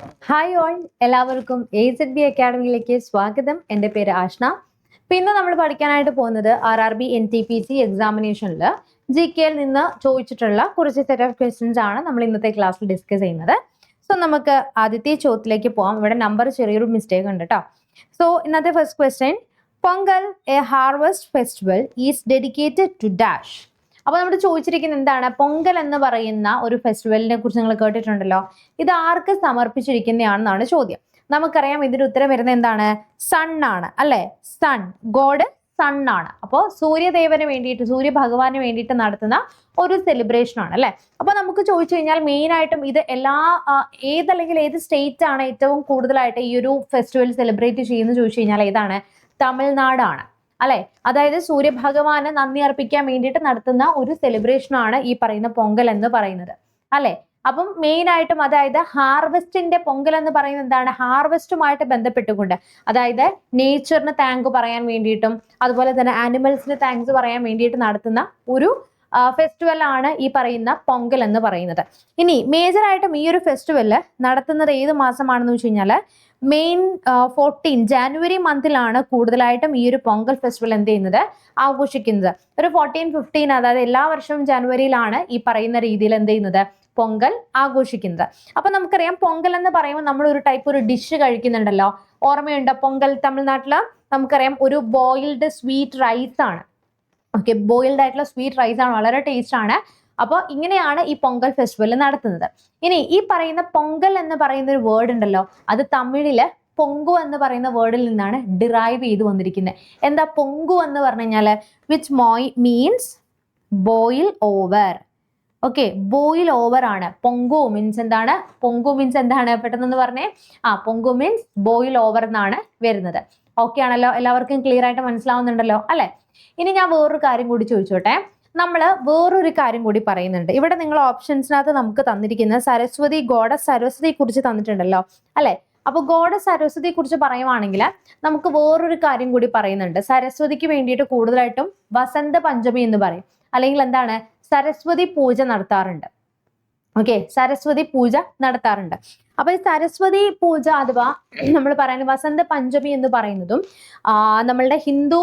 Hi all എല്ലാവർക്കും A Z B അക്കാഡമിയിലേക്ക് സ്വാഗതം. എന്റെ പേര് ആഷ്ന. പിന്നെ നമ്മൾ പഠിക്കാനായിട്ട് പോകുന്നത് R R B N T P C എക്സാമിനേഷനിൽ G കെയിൽ നിന്ന് ചോദിച്ചിട്ടുള്ള കുറച്ച് സെറ്റ് ഓഫ് ക്വസ്റ്റ്യൻസ് ആണ് നമ്മൾ ഇന്നത്തെ ക്ലാസ്സിൽ ഡിസ്കസ് ചെയ്യുന്നത്. സോ നമുക്ക് ആദ്യത്തെ ചോദ്യത്തിലേക്ക് പോകാം ഇവിടെ നമ്പർ ചെറിയൊരു മിസ്റ്റേക്ക് ഉണ്ട് കേട്ടോ സോ ഇന്നത്തെ first question Pongal a harvest festival is dedicated to dash അപ്പോൾ നമ്മൾ ചോദിച്ചിരിക്കുന്നത് എന്താണ്? പൊങ്കൽ എന്ന് പറയുന്ന ഒരു ഫെസ്റ്റിവലിനെ കുറിച്ച് നിങ്ങൾ കേട്ടിട്ടുണ്ടല്ലോ. ഇത് ആർക്ക് സമർപ്പിച്ചിരിക്കുന്നതാണെന്നാണ് ചോദ്യം. നമുക്കറിയാം ഇതിന്റെ ഉത്തരം വരുന്നത് എന്താണ്? സൺ ആണ് അല്ലെ? സൺ ഗോഡ് സൺ ആണ്. അപ്പോൾ സൂര്യദേവന് വേണ്ടിയിട്ട് സൂര്യ ഭഗവാന് വേണ്ടിയിട്ട് നടത്തുന്ന ഒരു സെലിബ്രേഷൻ ആണ് അല്ലെ? അപ്പൊ നമുക്ക് ചോദിച്ചു കഴിഞ്ഞാൽ മെയിൻ ആയിട്ടും ഇത് എല്ലാ ഏതല്ലെങ്കിൽ ഏത് സ്റ്റേറ്റ് ആണ് ഏറ്റവും കൂടുതലായിട്ട് ഈ ഒരു ഫെസ്റ്റിവൽ സെലിബ്രേറ്റ് ചെയ്യുന്നത് ചോദിച്ചു കഴിഞ്ഞാൽ ഏതാണ്? തമിഴ്നാടാണ് അല്ലെ? അതായത് സൂര്യഭഗവാന് നന്ദി അർപ്പിക്കാൻ വേണ്ടിയിട്ട് നടത്തുന്ന ഒരു സെലിബ്രേഷനാണ് ഈ പറയുന്ന പൊങ്കൽ എന്ന് പറയുന്നത്. അല്ലെ? അപ്പം മെയിൻ ആയിട്ടും അതായത് ഹാർവെസ്റ്റിന്റെ പൊങ്കൽ എന്ന് പറയുന്നത് എന്താണ്? ഹാർവെസ്റ്റുമായിട്ട് ബന്ധപ്പെട്ടുകൊണ്ട്. അതായത് നേച്ചറിന് താങ്ക് പറയാൻ വേണ്ടിയിട്ടും അതുപോലെ തന്നെ ആനിമൽസിന് താങ്ക്സ് പറയാൻ വേണ്ടിയിട്ട് നടത്തുന്ന ഒരു ഫെസ്റ്റിവൽ ആണ് ഈ പറയുന്ന പൊങ്കൽ എന്ന് പറയുന്നത്. ഇനി മേജറായിട്ടും ഈ ഒരു ഫെസ്റ്റിവൽ നടത്തുന്നത് ഏത് മാസമാണെന്ന് വെച്ച് കഴിഞ്ഞാൽ മെയിൻ ഫോർട്ടീൻ ജാനുവരി മന്തിലാണ് കൂടുതലായിട്ടും ഈ ഒരു പൊങ്കൽ ഫെസ്റ്റിവൽ എന്ത് ചെയ്യുന്നത്? ആഘോഷിക്കുന്നത്. ഒരു ഫോർട്ടീൻ ഫിഫ്റ്റീൻ അതായത് എല്ലാ വർഷവും ജാനുവരിയിലാണ് ഈ പറയുന്ന രീതിയിൽ എന്ത് ചെയ്യുന്നത്? പൊങ്കൽ ആഘോഷിക്കുന്നത്. അപ്പൊ നമുക്കറിയാം പൊങ്കൽ എന്ന് പറയുമ്പോൾ നമ്മൾ ഒരു ടൈപ്പ് ഒരു ഡിഷ് കഴിക്കുന്നുണ്ടല്ലോ. ഓർമ്മയുണ്ടോ പൊങ്കൽ തമിഴ്നാട്ടിൽ നമുക്കറിയാം ഒരു ബോയിൽഡ് സ്വീറ്റ് റൈസ് ആണ്. ഓക്കെ ബോയിൽഡ് ആയിട്ടുള്ള സ്വീറ്റ് റൈസ് ആണ് വളരെ ടേസ്റ്റ് ആണ്. അപ്പോൾ ഇങ്ങനെയാണ് ഈ പൊങ്കൽ ഫെസ്റ്റിവൽ നടത്തുന്നത്. ഇനി ഈ പറയുന്ന പൊങ്കൽ എന്ന് പറയുന്ന ഒരു വേർഡ് ഉണ്ടല്ലോ അത് തമിഴിൽ പൊങ്കു എന്ന് പറയുന്ന വേർഡിൽ നിന്നാണ് ഡിറൈവ് ചെയ്ത് വന്നിരിക്കുന്നത് എന്താ പൊങ്കു എന്ന് പറഞ്ഞു കഴിഞ്ഞാൽ which മോയ് means boil over okay boil over ആണ്. പൊങ്കു മീൻസ് എന്താണ്? പൊങ്കു മീൻസ് എന്താണ്? പെട്ടെന്ന് പറഞ്ഞേ. ആ പൊങ്കു മീൻസ് ബോയിൽ ഓവർ എന്നാണ് വരുന്നത്. ഓക്കെ ആണല്ലോ? എല്ലാവർക്കും ക്ലിയർ ആയിട്ട് മനസ്സിലാവുന്നുണ്ടല്ലോ? അല്ലെ? ഇനി ഞാൻ വേറൊരു കാര്യം കൂടി ചോദിച്ചോട്ടെ. നമ്മൾ വേറൊരു കാര്യം കൂടി പറയുന്നുണ്ട്. ഇവിടെ നിങ്ങൾ ഓപ്ഷൻസിനകത്ത് നമുക്ക് തന്നിരിക്കുന്ന സരസ്വതി ഗോഡ സരസ്വതിയെ കുറിച്ച് തന്നിട്ടുണ്ടല്ലോ. അല്ലെ? അപ്പൊ ഗോഡ സരസ്വതിയെ കുറിച്ച് പറയുവാണെങ്കിൽ നമുക്ക് വേറൊരു കാര്യം കൂടി പറയുന്നുണ്ട്. സരസ്വതിക്ക് വേണ്ടിയിട്ട് കൂടുതലായിട്ടും വസന്ത പഞ്ചമി എന്ന് പറയും. അല്ലെങ്കിൽ എന്താണ്? സരസ്വതി പൂജ നടത്താറുണ്ട്. ഓക്കെ സരസ്വതി പൂജ നടത്താറുണ്ട്. അപ്പൊ ഈ സരസ്വതി പൂജ അഥവാ നമ്മൾ പറയുന്നത് വസന്ത പഞ്ചമി എന്ന് പറയുന്നതും ആ, നമ്മളുടെ ഹിന്ദു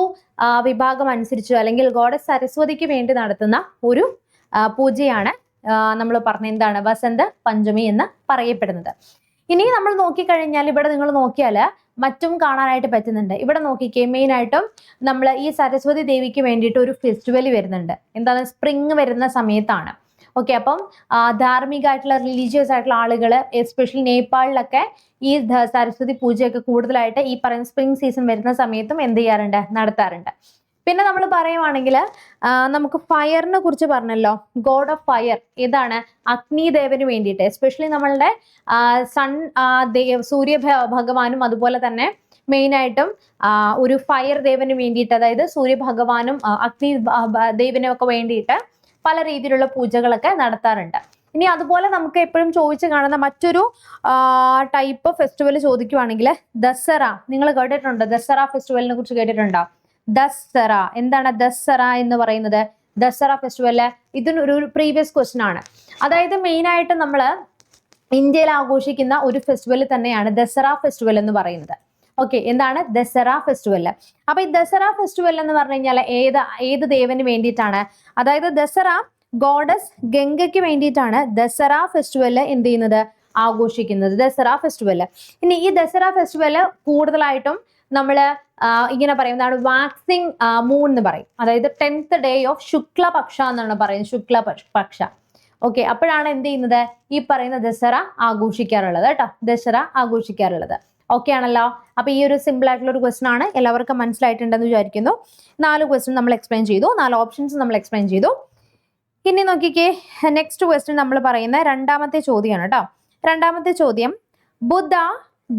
വിഭാഗം അനുസരിച്ച് അല്ലെങ്കിൽ ഗോഡസ് സരസ്വതിക്ക് വേണ്ടി നടത്തുന്ന ഒരു പൂജയാണ് നമ്മൾ പറഞ്ഞ എന്താണ് വസന്ത പഞ്ചമി എന്ന് പറയപ്പെടുന്നത്. ഇനി നമ്മൾ നോക്കിക്കഴിഞ്ഞാൽ ഇവിടെ നിങ്ങൾ നോക്കിയാൽ മറ്റും കാണാനായിട്ട് പറ്റുന്നുണ്ട്. ഇവിടെ നോക്കിക്കേ മെയിൻ ആയിട്ടും നമ്മൾ ഈ സരസ്വതി ദേവിക്ക് വേണ്ടിയിട്ട് ഒരു ഫെസ്റ്റിവൽ വരുന്നുണ്ട്. എന്താണ്? സ്പ്രിങ് വരുന്ന സമയത്താണ്. ഓക്കെ അപ്പം ധാർമ്മികമായിട്ടുള്ള റിലീജിയസ് ആയിട്ടുള്ള ആളുകൾ എസ്പെഷ്യലി നേപ്പാളിലൊക്കെ ഈ സരസ്വതി പൂജയൊക്കെ കൂടുതലായിട്ട് ഈ പറയുന്ന സ്പ്രിംഗ് സീസൺ വരുന്ന സമയത്തും എന്ത് ചെയ്യാറുണ്ട്? നടത്താറുണ്ട്. പിന്നെ നമ്മൾ പറയുവാണെങ്കിൽ നമുക്ക് ഫയറിനെ കുറിച്ച് പറഞ്ഞല്ലോ. ഗോഡ് ഓഫ് ഫയർ ഏതാണ്? അഗ്നിദേവന് വേണ്ടിയിട്ട്. എസ്പെഷ്യലി നമ്മളുടെ സൺ സൂര്യ ഭഗവാനും അതുപോലെ തന്നെ മെയിനായിട്ടും ഒരു ഫയർ ദേവന് വേണ്ടിയിട്ട് അതായത് സൂര്യ ഭഗവാനും അഗ്നി ദേവനും ഒക്കെ വേണ്ടിയിട്ട് പല രീതിയിലുള്ള പൂജകളൊക്കെ നടത്താറുണ്ട്. ഇനി അതുപോലെ നമുക്ക് എപ്പോഴും ചോദിച്ചു കാണുന്ന മറ്റൊരു ടൈപ്പ് ഫെസ്റ്റിവൽ ചോദിക്കുവാണെങ്കിൽ ദസറ. നിങ്ങൾ കേട്ടിട്ടുണ്ട്? ദസറ ഫെസ്റ്റിവലിനെ കുറിച്ച് കേട്ടിട്ടുണ്ടോ? ദസറ. എന്താണ് ദസറ എന്ന് പറയുന്നത്? ദസറ ഫെസ്റ്റിവൽ ഇതിനൊരു പ്രീവിയസ് ക്വസ്റ്റ്യൻ ആണ്. അതായത് മെയിനായിട്ട് നമ്മൾ ഇന്ത്യയിൽ ആഘോഷിക്കുന്ന ഒരു ഫെസ്റ്റിവൽ തന്നെയാണ് ദസറ ഫെസ്റ്റിവൽ എന്ന് പറയുന്നത്. ഓക്കെ എന്താണ്? ദസറ ഫെസ്റ്റിവൽ അപ്പൊ ഈ ദസറ ഫെസ്റ്റിവൽ എന്ന് പറഞ്ഞു കഴിഞ്ഞാൽ ഏത് ഏത് ദേവന് വേണ്ടിയിട്ടാണ്? അതായത് ദസറ ഗോഡസ് ഗംഗയ്ക്ക് വേണ്ടിയിട്ടാണ് ദസറ ഫെസ്റ്റിവൽ എന്ത് ചെയ്യുന്നത്? ആഘോഷിക്കുന്നത്. ദസറ ഫെസ്റ്റിവൽ ഇനി ഈ ദസറ ഫെസ്റ്റിവൽ കൂടുതലായിട്ടും നമ്മൾ ഇങ്ങനെ പറയും. എന്താണ്? വാക്സിങ് മൂൺ എന്ന് പറയും. അതായത് ടെൻത്ത് ഡേ ഓഫ് ശുക്ലപക്ഷ എന്നാണ് പറയുന്നത്. ശുക്ല പക്ഷ ഓക്കെ അപ്പോഴാണ് എന്ത് ചെയ്യുന്നത്? ഈ പറയുന്ന ദസറ ആഘോഷിക്കാറുള്ളത് കേട്ടോ. ദസറ ആഘോഷിക്കാറുള്ളത്. ഓക്കെ ആണല്ലോ. അപ്പൊ ഈ ഒരു സിമ്പിൾ ആയിട്ടുള്ള ഒരു ക്വസ്റ്റൻ ആണ് എല്ലാവർക്കും മനസ്സിലായിട്ടുണ്ടെന്ന് വിചാരിക്കുന്നു. നാല് ക്വസ്റ്റൻ നമ്മൾ എക്സ്പ്ലെയിൻ ചെയ്തു. നാല് ഓപ്ഷൻസ് നമ്മൾ എക്സ്പ്ലെയിൻ ചെയ്തു. ഇനി നോക്കിക്കേ. നെക്സ്റ്റ് ക്വസ്റ്റ്യൻ നമ്മൾ പറയുന്ന രണ്ടാമത്തെ ചോദ്യമാണ് കേട്ടോ. രണ്ടാമത്തെ ചോദ്യം. Buddha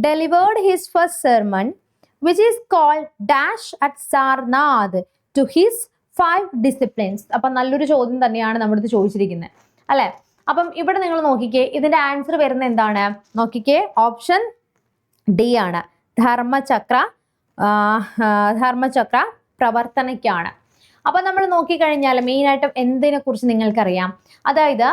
delivered his first sermon which is called dash at Sarnath to his five disciplines അപ്പം നല്ലൊരു ചോദ്യം തന്നെയാണ് നമ്മുടെ അടുത്ത് ചോദിച്ചിരിക്കുന്നത് അല്ലെ? അപ്പം ഇവിടെ നിങ്ങൾ നോക്കിക്കേ. ഇതിന്റെ ആൻസർ വരുന്ന എന്താണ്? നോക്കിക്കേ. ഓപ്ഷൻ ഡി ആണ്. ധർമ്മചക്ര ധർമ്മചക്ര പ്രവർത്തനയ്ക്കാണ്. അപ്പൊ നമ്മൾ നോക്കിക്കഴിഞ്ഞാൽ മെയിനായിട്ടും എന്തിനെ കുറിച്ച് നിങ്ങൾക്കറിയാം? അതായത്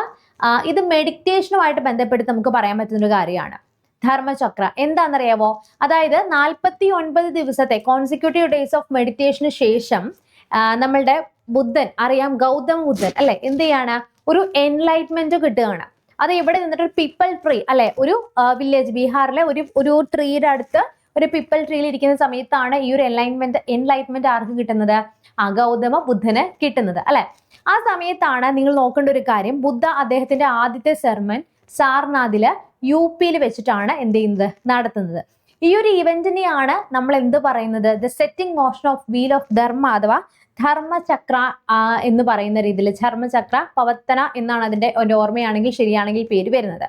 ഇത് മെഡിറ്റേഷനുമായിട്ട് ബന്ധപ്പെട്ട് നമുക്ക് പറയാൻ പറ്റുന്ന ഒരു കാര്യമാണ്. ധർമ്മചക്ര. എന്താണെന്നറിയാവോ? അതായത് നാൽപ്പത്തി ഒൻപത് ദിവസത്തെ കോൺസിക്യൂട്ടീവ് ഡേയ്സ് ഓഫ് മെഡിറ്റേഷന് ശേഷം നമ്മളുടെ ബുദ്ധൻ അറിയാം ഗൗതമ ബുദ്ധൻ അല്ലെ? എന്ത് ചെയ്യാണ്? ഒരു എൻലൈറ്റ്മെന്റ് കിട്ടുകയാണ്. അത് ഇവിടെ നിന്നിട്ട് ഒരു പിപ്പൽ ട്രീ അല്ലെ? ഒരു വില്ലേജ് ബീഹാറിലെ ഒരു ഒരു ട്രീയുടെ അടുത്ത് ഒരു പിപ്പൽ ട്രീയിൽ ഇരിക്കുന്ന സമയത്താണ് ഈ ഒരു എൻലൈൻമെന്റ് എൻലൈറ്റ്മെന്റ് ആർക്ക് കിട്ടുന്നത്? ആ ഗൗതമ ബുദ്ധന് കിട്ടുന്നത് അല്ലെ? ആ സമയത്താണ് നിങ്ങൾ നോക്കേണ്ട ഒരു കാര്യം. ബുദ്ധ അദ്ദേഹത്തിന്റെ ആദ്യത്തെ സെർമൻ സാർനാഥിൽ യു പിയിൽ വെച്ചിട്ടാണ് എന്ത് ചെയ്യുന്നത്? നടത്തുന്നത്. ഈ ഒരു ഇവന്റിനെയാണ് നമ്മൾ എന്ത് പറയുന്നത്? The setting motion of wheel of dharma അഥവാ ധർമ്മചക്ര എന്ന് പറയുന്ന രീതിയിൽ ധർമ്മചക്ര പവത്തന എന്നാണ് അതിന്റെ ഒരു ഓർമ്മയാണെങ്കിൽ ശരിയാണെങ്കിൽ പേര് വരുന്നത്.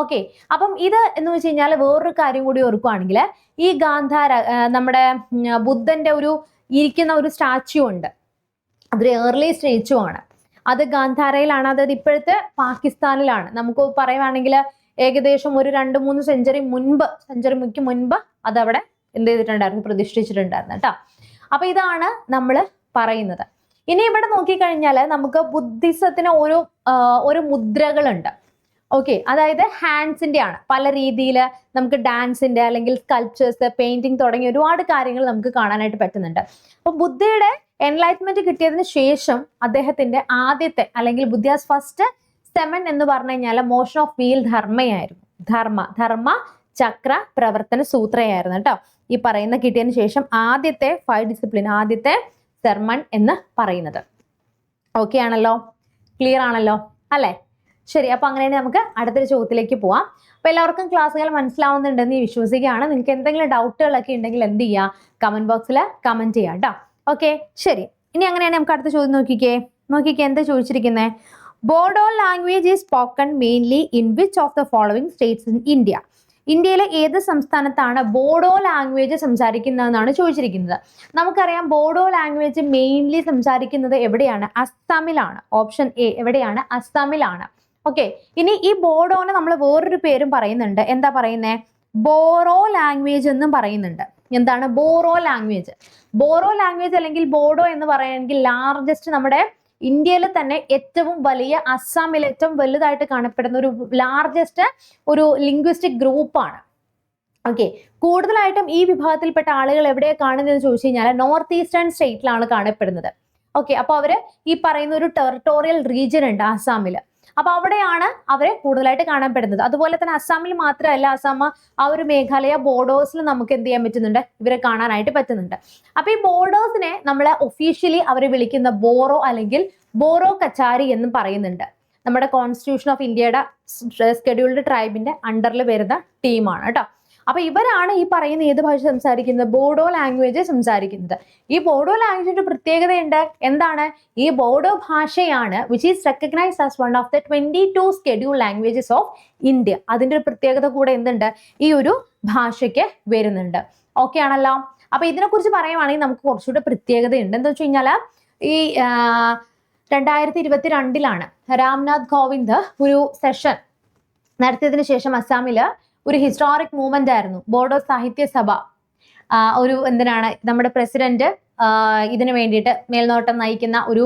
ഓക്കെ. അപ്പം ഇത് എന്ന് വെച്ച് കഴിഞ്ഞാൽ വേറൊരു കാര്യം കൂടി ഓർക്കുവാണെങ്കിൽ ഈ ഗാന്ധാര നമ്മുടെ ബുദ്ധന്റെ ഒരു ഇരിക്കുന്ന ഒരു സ്റ്റാച്യു ഉണ്ട്. അതൊരു ഏർലി സ്റ്റേച്ചു ആണ്. അത് ഗാന്ധാരയിലാണ് അതായത് ഇപ്പോഴത്തെ പാകിസ്ഥാനിലാണ്. നമുക്ക് പറയുവാണെങ്കിൽ ഏകദേശം ഒരു രണ്ട് മൂന്ന് സെഞ്ചുറി മുൻപ് സെഞ്ചുറിക്ക് മുൻപ് അതവിടെ എന്ത് ചെയ്തിട്ടുണ്ടായിരുന്നു പ്രതിഷ്ഠിച്ചിട്ടുണ്ടായിരുന്നു കേട്ടോ. അപ്പൊ ഇതാണ് നമ്മൾ പറയുന്നത്. ഇനി ഇവിടെ നോക്കിക്കഴിഞ്ഞാൽ നമുക്ക് ബുദ്ധിസത്തിന് ഒരു ഒരു മുദ്രകളുണ്ട്. ഓക്കെ അതായത് ഹാൻഡ്സിന്റെ ആണ്. പല രീതിയിൽ നമുക്ക് ഡാൻസിന്റെ അല്ലെങ്കിൽ സ്കൾപ്ചേഴ്സ് പെയിന്റിങ് തുടങ്ങി ഒരുപാട് കാര്യങ്ങൾ നമുക്ക് കാണാനായിട്ട് പറ്റുന്നുണ്ട്. അപ്പൊ ബുദ്ധയുടെ എൻലൈറ്റ്മെന്റ് കിട്ടിയതിന് ശേഷം അദ്ദേഹത്തിന്റെ ആദ്യത്തെ അല്ലെങ്കിൽ ബുദ്ധിയാസ് ഫസ്റ്റ് സെമൻ എന്ന് പറഞ്ഞു കഴിഞ്ഞാൽ മോഷൻ ഓഫ് വീൽ ധർമ്മയായിരുന്നു. ധർമ്മ ധർമ്മ ചക്ര പ്രവർത്തന സൂത്രയായിരുന്നു കേട്ടോ. ഈ പറയുന്ന കിട്ടിയതിന് ശേഷം ആദ്യത്തെ ഫൈവ് ഡിസിപ്ലിൻ ആദ്യത്തെ സെർമൺ എന്ന് പറയുന്നത്. ഓക്കെ ആണല്ലോ? ക്ലിയർ ആണല്ലോ? അല്ലേ? ശരി അപ്പൊ അങ്ങനെയാണെങ്കിൽ നമുക്ക് അടുത്തൊരു ചോദ്യത്തിലേക്ക് പോവാം. അപ്പൊ എല്ലാവർക്കും ക്ലാസ്സുകൾ മനസ്സിലാവുന്നുണ്ടെന്ന് വിശ്വസിക്കുകയാണ്. നിങ്ങൾക്ക് എന്തെങ്കിലും ഡൗട്ടുകളൊക്കെ ഉണ്ടെങ്കിൽ എന്ത് ചെയ്യുക കമന്റ് ബോക്സിൽ കമന്റ് ചെയ്യാം കേട്ടോ ഓക്കെ ശരി. ഇനി അങ്ങനെയാണെങ്കിൽ നമുക്ക് അടുത്ത ചോദ്യം നോക്കിക്കേ. നോക്കിക്കേ എന്താ ചോദിച്ചിരിക്കുന്നത് Bodo language is spoken mainly in which of the following states in India ഇന്ത്യയിലെ ഏത് സംസ്ഥാനത്താണ് ബോഡോ ലാംഗ്വേജ് സംസാരിക്കുന്നതെന്നാണ് ചോദിച്ചിരിക്കുന്നത്. നമുക്കറിയാം ബോഡോ ലാംഗ്വേജ് മെയിൻലി സംസാരിക്കുന്നത് എവിടെയാണ്? അസ്സാമിലാണ് ഓപ്ഷൻ എ എവിടെയാണ്? അസ്സാമിലാണ് ഓക്കെ ഇനി ഈ ബോഡോനെ നമ്മൾ വേറൊരു പേരും പറയുന്നുണ്ട്. എന്താ പറയുന്നേ? ബോറോ ലാംഗ്വേജ് എന്നും പറയുന്നുണ്ട്. എന്താണ്? ബോറോ ലാംഗ്വേജ് ബോറോ ലാംഗ്വേജ് അല്ലെങ്കിൽ ബോഡോ എന്ന് പറയുകയാണെങ്കിൽ ലാർജസ്റ്റ് നമ്മുടെ ഇന്ത്യയിൽ തന്നെ ഏറ്റവും വലിയ അസ്സാമിൽ ഏറ്റവും വലുതായിട്ട് കാണപ്പെടുന്ന ഒരു ലാർജസ്റ്റ് ഒരു ലിംഗ്വിസ്റ്റിക് ഗ്രൂപ്പാണ് ഓക്കെ കൂടുതലായിട്ടും ഈ വിഭാഗത്തിൽപ്പെട്ട ആളുകൾ എവിടെയാണ് കാണുന്നതെന്ന് ചോദിച്ചു കഴിഞ്ഞാൽ നോർത്ത് ഈസ്റ്റേൺ സ്റ്റേറ്റിലാണ് കാണപ്പെടുന്നത്. ഓക്കെ അപ്പോൾ അവർ ഈ പറയുന്ന ഒരു ടെറിട്ടോറിയൽ റീജിയൻ ഉണ്ട് ആസാമിൽ അപ്പൊ അവിടെയാണ് അവരെ കൂടുതലായിട്ട് കാണപ്പെടുന്നത് അതുപോലെ തന്നെ അസ്സാമിൽ മാത്രമല്ല അസാമ ആ ഒരു മേഘാലയ ബോർഡേഴ്സിൽ നമുക്ക് എന്ത് ചെയ്യാൻ പറ്റുന്നുണ്ട്? ഇവരെ കാണാനായിട്ട് പറ്റുന്നുണ്ട്. അപ്പൊ ഈ ബോർഡേഴ്സിനെ നമ്മൾ ഒഫീഷ്യലി അവരെ വിളിക്കുന്ന ബോറോ അല്ലെങ്കിൽ ബോറോ കച്ചാരി എന്ന് പറയുന്നുണ്ട്. നമ്മുടെ കോൺസ്റ്റിറ്റ്യൂഷൻ ഓഫ് ഇന്ത്യയുടെ ഷെഡ്യൂൾഡ് ട്രൈബിന്റെ അണ്ടറിൽ വരുന്ന ടീമാണ് കേട്ടോ. അപ്പൊ ഇവരാണ് ഈ പറയുന്ന ഏത് ഭാഷ സംസാരിക്കുന്നത്? ബോഡോ ലാംഗ്വേജ് സംസാരിക്കുന്നത്. ഈ ബോഡോ ലാംഗ്വേജിന്റെ പ്രത്യേകതയുണ്ട്. എന്താണ്? ഈ ബോഡോ ഭാഷയാണ് which is recognised as one of the twenty two schedule languages of India അതിന്റെ ഒരു പ്രത്യേകത കൂടെ എന്തുണ്ട്? ഈ ഒരു ഭാഷയ്ക്ക് വരുന്നുണ്ട്. ഓക്കെ ആണല്ലോ? അപ്പൊ ഇതിനെക്കുറിച്ച് പറയുവാണെങ്കിൽ നമുക്ക് കുറച്ചുകൂടെ പ്രത്യേകതയുണ്ട്. എന്താ വെച്ച് കഴിഞ്ഞാൽ ഈ രണ്ടായിരത്തി ഇരുപത്തി രണ്ടിലാണ് രാംനാഥ് കോവിന്ദ് ഒരു സെഷൻ നടത്തിയതിനു ശേഷം അസ്സാമിൽ ഒരു ഹിസ്റ്റോറിക് മൂവ്മെന്റ് ആയിരുന്നു. ബോഡോ സാഹിത്യ സഭ. ഒരു എന്തിനാണ്? നമ്മുടെ പ്രസിഡന്റ് ഇതിനു വേണ്ടിയിട്ട് മേൽനോട്ടം നയിക്കുന്ന ഒരു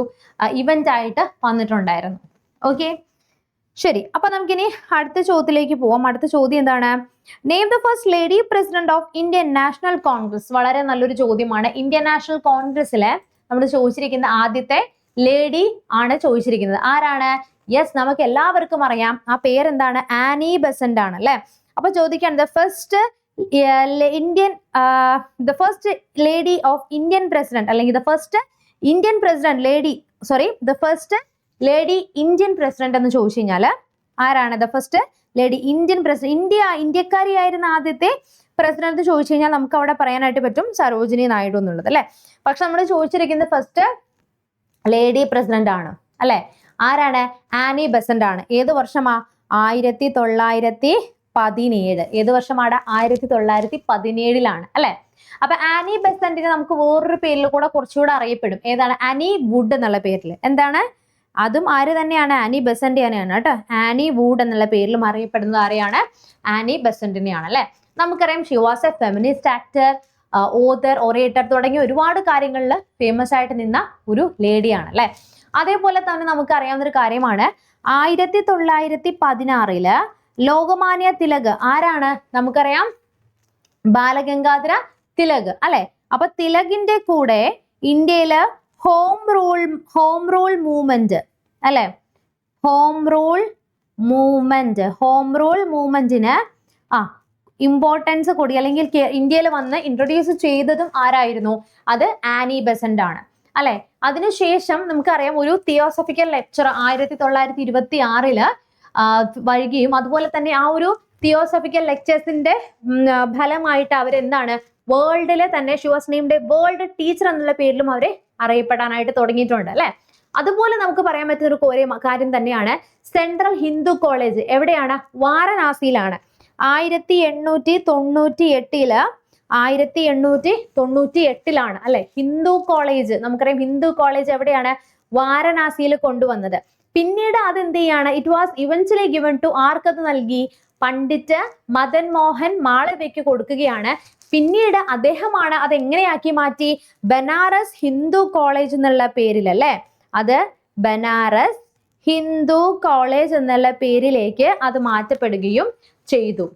ഇവന്റ് ആയിട്ട് വന്നിട്ടുണ്ടായിരുന്നു. ഓക്കെ ശരി. അപ്പൊ നമുക്കിനി അടുത്ത ചോദ്യത്തിലേക്ക് പോവാം. അടുത്ത ചോദ്യം എന്താണ്? Name the first lady president of Indian National Congress വളരെ നല്ലൊരു ചോദ്യമാണ്. ഇന്ത്യൻ നാഷണൽ കോൺഗ്രസിലെ നമ്മൾ ചോദിച്ചിരിക്കുന്ന ആദ്യത്തെ ലേഡി ആണ് ചോദിച്ചിരിക്കുന്നത്. ആരാണ്? യെസ് നമുക്ക് എല്ലാവർക്കും അറിയാം. ആ പേരെന്താണ്? ആനി ബസന്റ് ആണ് അല്ലെ? അപ്പൊ ചോദിക്കാണ് the first Indian the first lady of Indian president അല്ലെങ്കിൽ the first Indian president lady sorry the first lady Indian president എന്ന് ചോദിച്ചു കഴിഞ്ഞാൽ ആരാണ്? The first lady Indian president India ഇന്ത്യക്കാരിയായിരുന്ന ആദ്യത്തെ പ്രസിഡന്റ് ചോദിച്ചു കഴിഞ്ഞാൽ നമുക്ക് അവിടെ പറയാനായിട്ട് പറ്റും സരോജിനി നായിഡു എന്നുള്ളത് അല്ലെ? പക്ഷെ നമ്മൾ ചോദിച്ചിരിക്കുന്നത് ഫസ്റ്റ് ലേഡി പ്രസിഡന്റ് ആണ് അല്ലെ? ആരാണ്? ആനി ബസന്റ് ആണ് ഏത് വർഷമാ? ആയിരത്തി തൊള്ളായിരത്തി പതിനേഴ്. ഏത് വർഷമാണ്? ആയിരത്തി തൊള്ളായിരത്തി പതിനേഴിലാണ് അല്ലെ? അപ്പൊ ആനി ബെസന്റിന് നമുക്ക് വേറൊരു പേരിൽ കൂടെ കുറച്ചുകൂടെ അറിയപ്പെടും. ഏതാണ്? ആനി വുഡ് എന്നുള്ള പേരിൽ. എന്താണ്? അതും ആര് തന്നെയാണ്? ആനി ബെസന്റ് തന്നെയാണ് കേട്ടോ. ആനി വുഡ് എന്നുള്ള പേരിലും അറിയപ്പെടുന്നത് ആരെയാണ്? ആനി ബെസന്റിനെയാണ് അല്ലെ? നമുക്കറിയാം she was a feminist actor author orator തുടങ്ങിയ ഒരുപാട് കാര്യങ്ങളിൽ ഫേമസ് ആയിട്ട് നിന്ന ഒരു ലേഡിയാണ് അല്ലെ? അതേപോലെ തന്നെ നമുക്ക് അറിയാവുന്ന ഒരു കാര്യമാണ്. ആയിരത്തി തൊള്ളായിരത്തി പതിനാറിൽ ലോകമാന്യ തിലക്. ആരാണ്? നമുക്കറിയാം. ബാലഗംഗാധര തിലക് അല്ലെ? അപ്പൊ തിലകിന്റെ കൂടെ ഇന്ത്യയിൽ home rule home rule movement അല്ലെ? Home rule movement home rule മൂവ്മെന്റിന് ആ ഇമ്പോർട്ടൻസ് കൂടി അല്ലെങ്കിൽ ഇന്ത്യയിൽ വന്ന് ഇൻട്രൊഡ്യൂസ് ചെയ്തതും ആരായിരുന്നു? അത് ആനി ബെസന്റ് ആണ്. അല്ലെ? അതിനുശേഷം നമുക്കറിയാം ഒരു തിയോസഫിക്കൽ ലെക്ചർ ആയിരത്തി തൊള്ളായിരത്തി ഇരുപത്തി ആറിൽ വരികയും അതുപോലെ തന്നെ ആ ഒരു തിയോസഫിക്കൽ ലെക്ചേഴ്സിന്റെ ഫലമായിട്ട് അവരെന്താണ് വേൾഡിലെ തന്നെ ഷുവാസ് നെയിംഡ് വേൾഡ് ടീച്ചർ എന്നുള്ള പേരിലും അവരെ അറിയപ്പെടാനായിട്ട് തുടങ്ങിയിട്ടുണ്ട് അല്ലെ? അതുപോലെ നമുക്ക് പറയാൻ പറ്റുന്ന ഒരു കോരി കാര്യം തന്നെയാണ് സെൻട്രൽ ഹിന്ദു കോളേജ് എവിടെയാണ്? വാരണാസിയിലാണ്. ആയിരത്തി എണ്ണൂറ്റി തൊണ്ണൂറ്റി എട്ടിൽ ആയിരത്തി എണ്ണൂറ്റി തൊണ്ണൂറ്റി എട്ടിലാണ് അല്ലെ? ഹിന്ദു കോളേജ് നമുക്കറിയാം ഹിന്ദു കോളേജ് എവിടെയാണ്? വാരണാസിയിൽ കൊണ്ടുവന്നത്. പിന്നീട് അത് എന്ത് ചെയ്യാണ് it was eventually given to ആർക്കത് നൽകി? പണ്ഡിറ്റ് മദൻ മോഹൻ മാളവ്യയ്ക്ക് കൊടുക്കുകയാണ്. പിന്നീട് അദ്ദേഹമാണ് അത് എങ്ങനെയാക്കി മാറ്റി? ബനാറസ് ഹിന്ദു കോളേജ് എന്നുള്ള പേരിൽ അല്ലേ അത് ബനാറസ് ഹിന്ദു കോളേജ് എന്നുള്ള പേരിലേക്ക് അത് മാറ്റപ്പെടുകയും ചെയ്തു.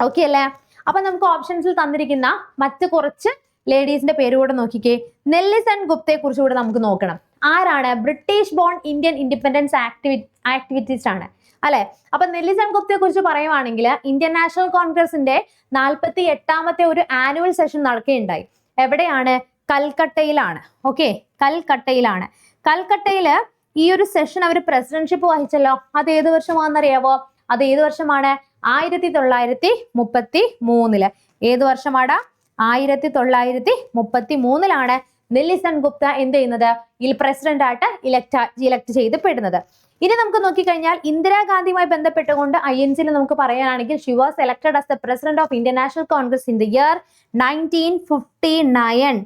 ഓക്കെ അല്ലേ? അപ്പൊ നമുക്ക് ഓപ്ഷൻസിൽ തന്നിരിക്കുന്ന മറ്റ് കുറച്ച് ലേഡീസിന്റെ പേര് കൂടെ നോക്കിക്കേ. നെല്ലിസൺ ഗുപ്തയെ കുറിച്ച് കൂടെ നമുക്ക് നോക്കണം. ആരാണ്? ബ്രിട്ടീഷ് ബോൺ ഇന്ത്യൻ ഇൻഡിപെൻഡൻസ് ആക്ടിവി ആക്ടിവിറ്റീസ് ആണ്. അല്ലെ? അപ്പൊ നെല്ലിസൺ ഗുപ്തയെ കുറിച്ച് പറയുവാണെങ്കിൽ ഇന്ത്യൻ നാഷണൽ കോൺഗ്രസിന്റെ നാൽപ്പത്തി എട്ടാമത്തെ ഒരു ആനുവൽ സെഷൻ നടക്കുകയുണ്ടായി. എവിടെയാണ്? കൽക്കട്ടയിലാണ്. ഓക്കെ കൽക്കട്ടയിലാണ്. കൽക്കട്ടയിൽ ഈ ഒരു സെഷൻ അവർ പ്രസിഡൻഷിപ്പ് വഹിച്ചല്ലോ. അത് ഏത് വർഷമാണെന്നറിയാവോ? അത് ഏത് വർഷമാണ്? ആയിരത്തി തൊള്ളായിരത്തി മുപ്പത്തി മൂന്നിൽ ഏത് വർഷമാണ് ആയിരത്തി തൊള്ളായിരത്തി മുപ്പത്തി മൂന്നിലാണ് നെല്ലിസൺ ഗുപ്ത എന്ത് ചെയ്യുന്നത്? ഇതിൽ പ്രസിഡന്റ് ആയിട്ട് ഇലക്ട് ഇലക്ട് ചെയ്തപ്പെടുന്നത്. ഇനി നമുക്ക് നോക്കിക്കഴിഞ്ഞാൽ ഇന്ദിരാഗാന്ധിയുമായി ബന്ധപ്പെട്ടുകൊണ്ട് ഐ എൻ സിയിൽ നമുക്ക് പറയാനാണെങ്കിൽ she was elected as the president of Indian National Congress in the year nineteen fifty nine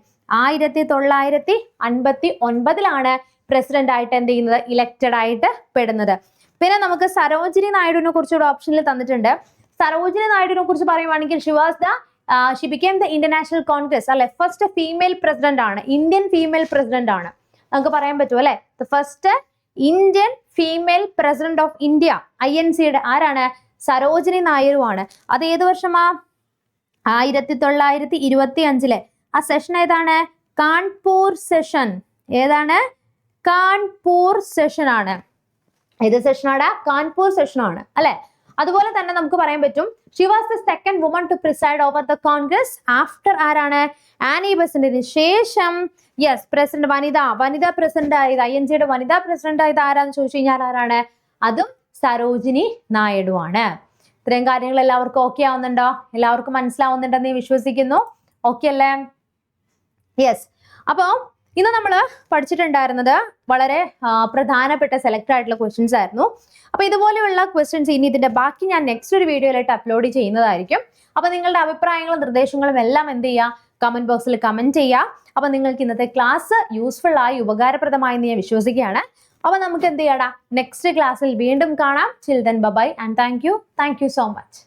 ആയിരത്തി തൊള്ളായിരത്തി അൻപത്തി ഒൻപതിലാണ് പ്രസിഡന്റ് ആയിട്ട് എന്ത് ചെയ്യുന്നത്? ഇലക്റ്റഡ് ആയിട്ട് പെടുന്നത്. പിന്നെ നമുക്ക് സരോജിനി നായിഡുവിനെ കുറിച്ചുള്ള ഓപ്ഷനിൽ തന്നിട്ടുണ്ട്. സരോജിനി നായിഡുവിനെ കുറിച്ച് പറയുവാണെങ്കിൽ she was the she became the International Congress അല്ലെ ഫസ്റ്റ് ഫീമെയിൽ പ്രസിഡന്റ് ആണ്. ഇന്ത്യൻ ഫീമെയിൽ പ്രസിഡന്റ് ആണ്. നമുക്ക് പറയാൻ പറ്റും അല്ലെ? The first Indian female president of India I N സിയുടെ ആരാണ്? സരോജിനി നായരുമാണ് അത് ഏത് വർഷമാ? ആയിരത്തി തൊള്ളായിരത്തി ഇരുപത്തി അഞ്ചിലെ ആ സെഷൻ ഏതാണ്? കാൺപൂർ സെഷൻ ഏതാണ്? കാൺപൂർ സെഷൻ ആണ്. ഏത് സെഷനാണ് കാൺപൂർ സെഷൻ ആണ്. അല്ലെ? അതുപോലെ തന്നെ നമുക്ക് പറയാൻ പറ്റും she was the second woman to preside over the Congress after ആരാണ്? ആനി ബസന്റിന് ശേഷം യെസ് പ്രസിഡന്റ് വനിത വനിതാ പ്രസിഡന്റ് ആയത് ഐ എൻ ജിയുടെ വനിതാ പ്രസിഡന്റ് ആയത് ആരാന്ന് ചോദിച്ചു കഴിഞ്ഞാൽ ആരാണ്? അതും സരോജിനി നായിഡു ആണ് ഇത്രയും കാര്യങ്ങൾ എല്ലാവർക്കും ഓക്കെ ആവുന്നുണ്ടോ? എല്ലാവർക്കും മനസ്സിലാവുന്നുണ്ടെന്ന് വിശ്വസിക്കുന്നു. ഓക്കെ അല്ലേ? യെസ് അപ്പോൾ ഇന്ന് നമ്മൾ പഠിച്ചിട്ടുണ്ടായിരുന്നത് വളരെ പ്രധാനപ്പെട്ട സെലക്ട് ആയിട്ടുള്ള ക്വസ്റ്റ്യൻസ് ആയിരുന്നു. അപ്പോൾ ഇതുപോലെയുള്ള ക്വസ്റ്റ്യൻസ് ഇനി ഇതിന്റെ ബാക്കി ഞാൻ നെക്സ്റ്റ് ഒരു വീഡിയോയിലായിട്ട് അപ്ലോഡ് ചെയ്യുന്നതായിരിക്കും. അപ്പോൾ നിങ്ങളുടെ അഭിപ്രായങ്ങളും നിർദ്ദേശങ്ങളും എല്ലാം എന്ത് ചെയ്യുക കമന്റ് ബോക്സിൽ കമന്റ് ചെയ്യുക അപ്പോൾ നിങ്ങൾക്ക് ഇന്നത്തെ ക്ലാസ് യൂസ്ഫുൾ ആയി ഉപകാരപ്രദമായി എന്ന് ഞാൻ വിശ്വസിക്കുകയാണ്. അപ്പോൾ നമുക്ക് എന്ത് ചെയ്യാടാ? നെക്സ്റ്റ് ക്ലാസ്സിൽ വീണ്ടും കാണാം. Children bye bye and thank you thank you so much